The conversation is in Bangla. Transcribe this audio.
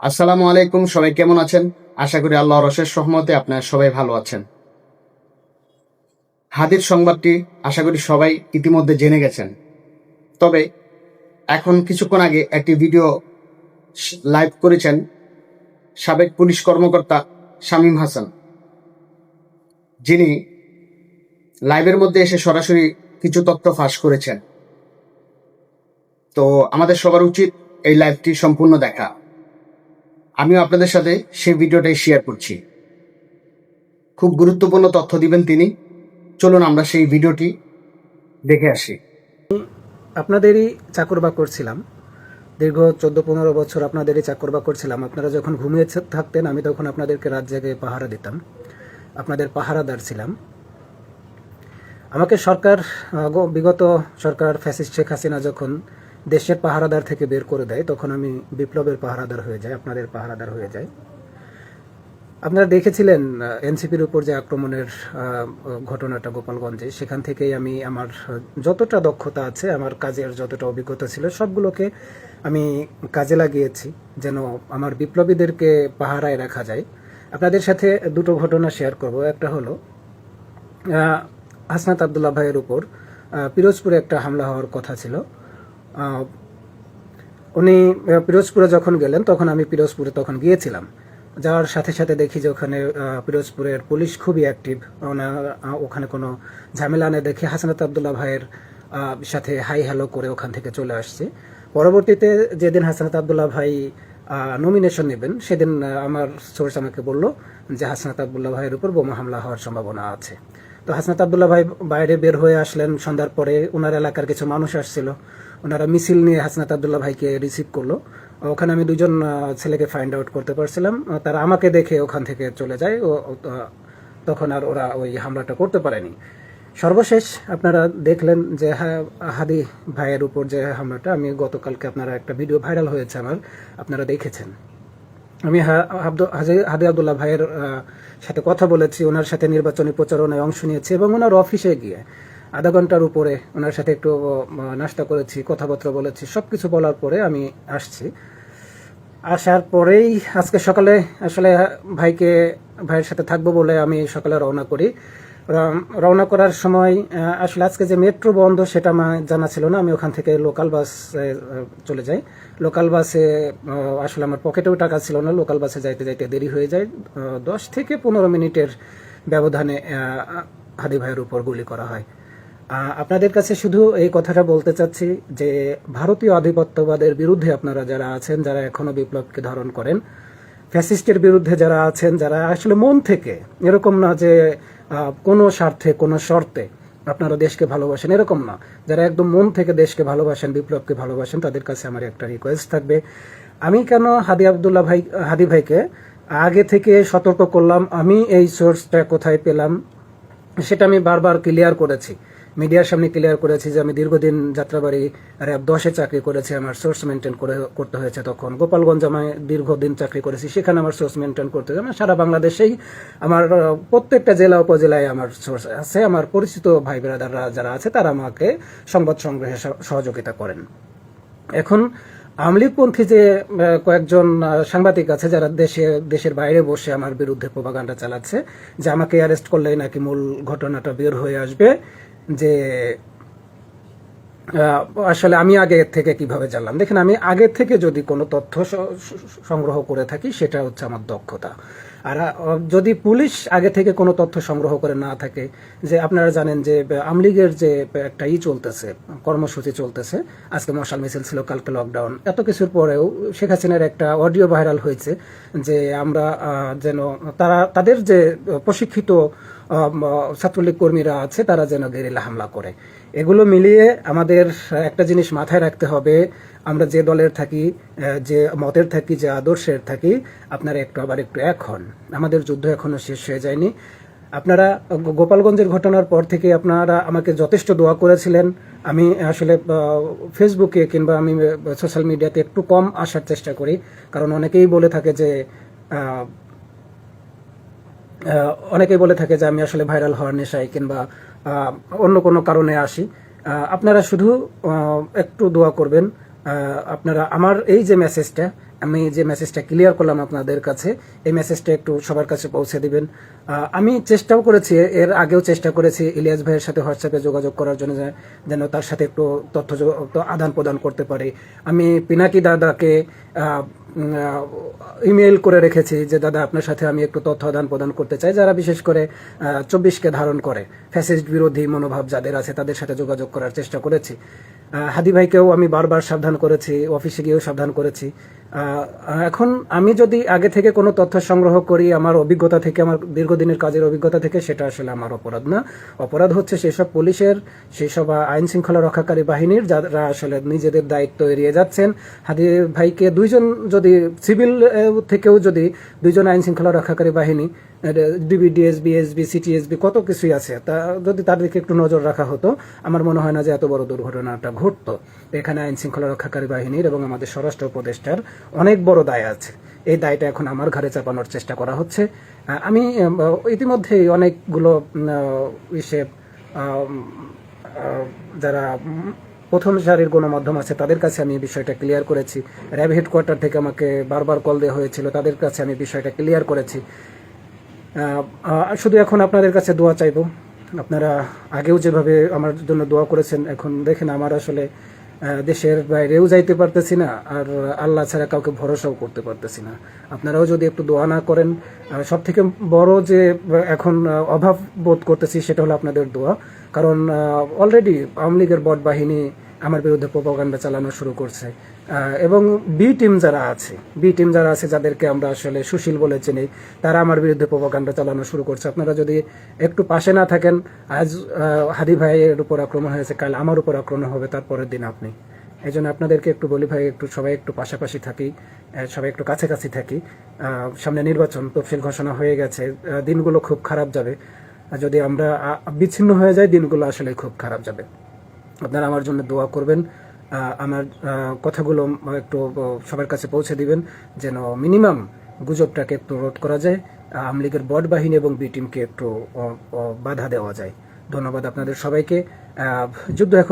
আসসালামু আলাইকুম, সবাই কেমন আছেন? আশা করি আল্লাহর অশেষ সহমতে আপনারা সবাই ভালো আছেন। হাদির সংবাদটি আশা করি সবাই ইতিমধ্যে জেনে গেছেন। তবে এখন কিছুক্ষণ আগে একটি ভিডিও লাইভ করেছেন সাবেক পুলিশ কর্মকর্তা শামীম হাসান। যিনি লাইভের মধ্যে এসে সরাসরি কিছু তথ্য ফাঁস করেছেন। তো আমাদের সবার উচিত এই লাইভটি সম্পূর্ণ দেখা। আমিও আপনাদের সাথে সেই ভিডিওটাই শেয়ার করছি। খুব গুরুত্বপূর্ণ তথ্য দিবেন তিনি। চলুন আমরা সেই ভিডিওটি দেখে আসি। আপনাদেরই চাকরবা করছিলাম দীর্ঘ চোদ্দ পনেরো বছর আপনাদেরই চাকরবা করছিলাম আপনারা যখন ঘুমিয়ে থাকতেন, আমি তখন আপনাদেরকে রাত জেগে পাহারা দিতাম। আপনাদের পাহারাদার ছিলাম। আমাকে সরকার বিগত সরকার ফ্যাসিস্ট শেখ হাসিনা যখন দেশের পাহারাদার থেকে বের করে দেয়, তখন আমি বিপ্লবের পাহারাদার হয়ে যাই, আপনাদের পাহারাদার হয়ে যাই। আপনারা দেখেছিলেন এনসিপির উপর যে আক্রমণের ঘটনাটা গোপালগঞ্জে, সেখান থেকেই আমি আমার যতটা দক্ষতা আছে, আমার কাজের যতটা অভিজ্ঞতা ছিল, সবগুলোকে আমি কাজে লাগিয়েছি, যেন আমার বিপ্লবীদেরকে পাহারায় রাখা যায়। আপনাদের সাথে দুটো ঘটনা শেয়ার করব। একটা হলো হাসনাত আবদুল্লাহ ভাইয়ের উপর পিরোজপুরে একটা হামলা হওয়ার কথা ছিল। উনি পিরোজপুরে যখন গেলেন, তখন আমি পিরোজপুরে তখন গিয়েছিলাম। যাওয়ার সাথে সাথে দেখি যে ওখানে পিরোজপুরের পুলিশ খুবই অ্যাক্টিভ ওখানে কোনো ঝামেলা নেই দেখে হাসানাত আবদুল্লাহ ভাইয়ের সাথে হাই হ্যালো করে ওখান থেকে চলে আসছে। পরবর্তীতে যেদিন হাসনাত আবদুল্লাহ ভাই নমিনেশন নেবেন, সেদিন আমার সোর্স আমাকে বলল যে হাসনাত আবদুল্লাহ ভাইয়ের উপর বোমা হামলা হওয়ার সম্ভাবনা আছে। তো হাসনাত আবদুল্লাহ ভাই বাইরে বের হয়ে আসলেন। সন্ধ্যার পরে ওনার এলাকার কিছু মানুষ আসছিল। ওনারা মিছিল নিয়ে হাসনাত আবদুল্লাহ ভাইকে রিসিভ করল। ওখানে আমি দুজন ছেলেকে ফাইন্ড আউট করতে পারছিলাম। তারা আমাকে দেখে ওখান থেকে চলে যায়। ও তখন আর ওরা ওই হামলাটা করতে পারেনি। সর্বশেষ আপনারা দেখলেন যে হাদি ভাইয়ের উপর যে হামলাটা, আমি গতকালকে আপনারা একটা ভিডিও ভাইরাল হয়েছে আমার, আপনারা দেখেছেন। আমি হাদি আবদুল্লাহ ভাইয়ের সাথে কথা বলেছি, ওনার সাথে নির্বাচনী প্রচারণায় অংশ নিয়েছি এবং ওনার অফিসে গিয়ে আধা ঘণ্টার উপরে ওনার সাথে একটু নাস্তা করেছি, কথাবার্তা বলেছি, সবকিছু বলার পরে আমি আসছি। আসার পরেই আজকে সকালে আসলে ভাইকে, ভাইয়ের সাথে থাকব বলে আমি সকালে রওনা করি। রওনা করার সময় আসলে আজকে যে মেট্রো বন্ধ সেটা আমার জানা ছিল না, আমি ওখান থেকে লোকাল বাসে চলে যাই। লোকাল বাসে আসলে আমার পকেটেও টাকা ছিল না, লোকাল বাসে যাইতে যাইতে দেরি হয়ে যায়। দশ থেকে পনেরো মিনিটের ব্যবধানে হাদি ভাইয়ের উপর গুলি করা হয়। আপনাদের কাছে শুধু এই কথাটা বলতে চাচ্ছি যে ভারতীয় আধিপত্যবাদের বিরুদ্ধে আপনারা যারা আছেন, যারা এখনও বিপ্লবকে ধারণ করেন, ফ্যাসিস্টের বিরুদ্ধে যারা আছেন, যারা আসলে মন থেকে এরকম না যে কোনো স্বার্থে, কোনো শর্তে আপনারা দেশকে ভালোবাসেন, এরকম না। যারা একদম মন থেকে দেশকে ভালোবাসেন, বিপ্লবকে ভালোবাসেন, তাদের কাছে আমার একটা রিকোয়েস্ট থাকবে। আমি কেন হাদি আবদুল্লাহ ভাই, হাদি ভাইকে আগে থেকে সতর্ক করলাম? আমি এই সোর্সটা কোথায় পেলাম? সেটা আমি বারবার ক্লিয়ার করেছি। মিডিয়ার সামনে ক্লিয়ার করেছি যে আমি দীর্ঘদিন যাত্রাবাড়ি র্যাব দশে চাকরি করেছি, আমার সোর্স মেনটেন করে, করতে হয়েছে তখন। গোপালগঞ্জ আমি দীর্ঘদিন চাকরি করেছি, সেখানে আমার সোর্স মেনটেন করতে হয়েছে। আমার সারা বাংলাদেশেই আমার, প্রত্যেকটা জেলা উপজেলায় আমার সোর্স আছে। আমার পরিচিত ভাই ব্রাদাররা যারা আছে, তারা আমাকে সংবাদ সংগ্রহে সহযোগিতা করেন। এখন আমলিপন্থী যে কয়েকজন সাংবাদিক আছে, যারা দেশে, দেশের বাইরে বসে আমার বিরুদ্ধে প্রপাগান্ডা চালাচ্ছে, যে আমাকে অ্যারেস্ট করলেই নাকি মূল ঘটনাটা বের হয়ে আসবে যে আসলে আমি আগে থেকে কীভাবে জানলাম? দেখেন, আমি আগে থেকে যদি কোনো তথ্য সংগ্রহ করে থাকি, সেটা হচ্ছে আমার দক্ষতা। আর যদি পুলিশ আগে থেকে কোনো তথ্য সংগ্রহ করে না থাকে, যে আপনারা জানেন যে আমলিগের যে একটা ই চলতেছে, কর্মসূচি চলতেছে, আজকে মশাল মিছিল ছিল, কালকে লকডাউন এত কিছুর পরেও শেখ হাসিনার একটা অডিও ভাইরাল হয়েছে যে আমরা যেন তারা, তাদের যে প্রশিক্ষিত ছাত্রলীগ কর্মীরা আছে, তারা যেন গেরিলা হামলা করে। এগুলো মিলিয়ে আমাদের একটা জিনিস মাথায় রাখতে হবে। আমরা যে দলের থাকি যে মতের থাকি, যে আদর্শের থাকি, আপনারা একটু আবার একটু এক হন। আমাদের যুদ্ধ এখনও শেষ হয়ে যায়নি। আপনারা গোপালগঞ্জের ঘটনার পর থেকে আপনারা আমাকে যথেষ্ট দোয়া করেছিলেন। আমি আসলে ফেসবুকে কিংবা আমি সোশ্যাল মিডিয়াতে একটু কম আসার চেষ্টা করি। কারণ অনেকেই বলে থাকে যে অনেকেই বলে থাকে যে আমি আসলে ভাইরাল হওয়ার নেশায় কিংবা অন্য কোনো কারণে আসি। আপনারা শুধু একটু দোয়া করবেন। আপনারা, আমার এই যে মেসেজটা আমি যে মেসেজটা ক্লিয়ার করলাম আপনাদের কাছে, এই মেসেজটা একটু সবার কাছে পৌঁছে দিবেন। আমি চেষ্টাও করেছি, এর আগেও চেষ্টা করেছি ইলিয়াস ভাইয়ের সাথে হোয়াটসঅ্যাপে যোগাযোগ করার জন্য যেন তার সাথে একটু তথ্য আদান প্রদান করতে পারি। আমি পিনাকি দাদাকে ইমেল করে রেখেছি যে, দাদা, আপনার সাথে আমি একটু তথ্য আদান প্রদান করতে চাই। যারা বিশেষ করে চব্বিশকে ধারণ করে, ফ্যাসিস্ট বিরোধী মনোভাব যাদের আছে, তাদের সাথে যোগাযোগ করার চেষ্টা করেছি। হাদি ভাইকেও আমি বারবার সাবধান করেছি, অফিসে গিয়েও সাবধান করেছি। এখন আমি যদি আগে থেকে কোনো তথ্য সংগ্রহ করি, আমার অভিজ্ঞতা থেকে, আমার দীর্ঘদিনের কাজের অভিজ্ঞতা থেকে, সেটা আসলে আমার অপরাধ না। অপরাধ হচ্ছে সেসব পুলিশের, সেসব আইন শৃঙ্খলা রক্ষাকারী বাহিনীর, যারা আসলে নিজেদের দায়িত্ব এড়িয়ে যাচ্ছেন। হাদি ভাইকে দুইজন যদি, সিভিল থেকেও যদি দুইজন আইন শৃঙ্খলা রক্ষাকারী বাহিনী ডিবি, ডিএসবি, এসবি, সিটিএসবি, কত কিছুই আছে, তা যদি তার দিকে একটু নজর রাখা হতো, আমার মনে হয় না যে এত বড় দুর্ঘটনাটা ঘটতো। এখানে আইন শৃঙ্খলা রক্ষাকারী বাহিনীর এবং আমাদের স্বরাষ্ট্র উপদেষ্টার অনেক বড় দায় আছে। এই দায়টা এখন আমার ঘাড়ে চাপানোর চেষ্টা করা হচ্ছে। আমি আহ, ইতিমধ্যেই অনেকগুলো ইসে যারা প্রথম সারির গণমাধ্যম আছে তাদের কাছে আমি বিষয়টা ক্লিয়ার করেছি। র্যাব হেডকোয়ার্টার থেকে আমাকে বারবার কল দেওয়া হয়েছিল তাদের কাছে আমি বিষয়টা ক্লিয়ার করেছি। শুধু এখন আপনাদের কাছে দোয়া চাইব। আপনারা আগেও যেভাবে আমার জন্য দোয়া করেছেন এখন দেখেন আমার আসলে দেশের বাইরেও যাইতে পারতেছি না, আর আল্লাহ ছাড়া কাউকে ভরসাও করতে পারতেছি না। আপনারাও যদি একটু দোয়া না করেন সব থেকে বড় যে এখন অভাব বোধ করতেছি, সেটা হলো আপনাদের দোয়া। কারণ অলরেডি আওয়ামী লীগের বট বাহিনী আমার বিরুদ্ধে প্রোপাগান্ডা চালানো শুরু করছে। এবং বি টিম যারা আছে বি টিম যারা আছে যাদেরকে আমরা আসলে সুশীল বলে চিনি, তারা আমার বিরুদ্ধে প্রোপাগান্ডা চালানো শুরু করছে। আপনারা যদি একটু পাশে না থাকেন, আজ হাদি ভাইয়ের উপর আক্রমণ হয়েছে, কাল আমার উপর আক্রমণ হবে, তারপরের দিন আপনি। এই জন্য আপনাদেরকে একটু বলি ভাই, একটু সবাই একটু পাশাপাশি থাকি সবাই একটু কাছাকাছি থাকি। সামনে নির্বাচন তফসিল ঘোষণা হয়ে গেছে দিনগুলো খুব খারাপ যাবে। যদি আমরা বিচ্ছিন্ন হয়ে যাই, দিনগুলো আসলে খুব খারাপ যাবে। আপনারা আমার জন্য দোয়া করবেন আমার কথাগুলো একটু সবার কাছে পৌঁছে দিবেন, যেন মিনিমাম গুজবটাকে একটু রোধ করা যায় আওয়ামী লীগের বট বাহিনী এবং বি টিমকে একটু বাধা দেওয়া যায়। ধন্যবাদ আপনাদের সবাইকে। যুদ্ধ এখন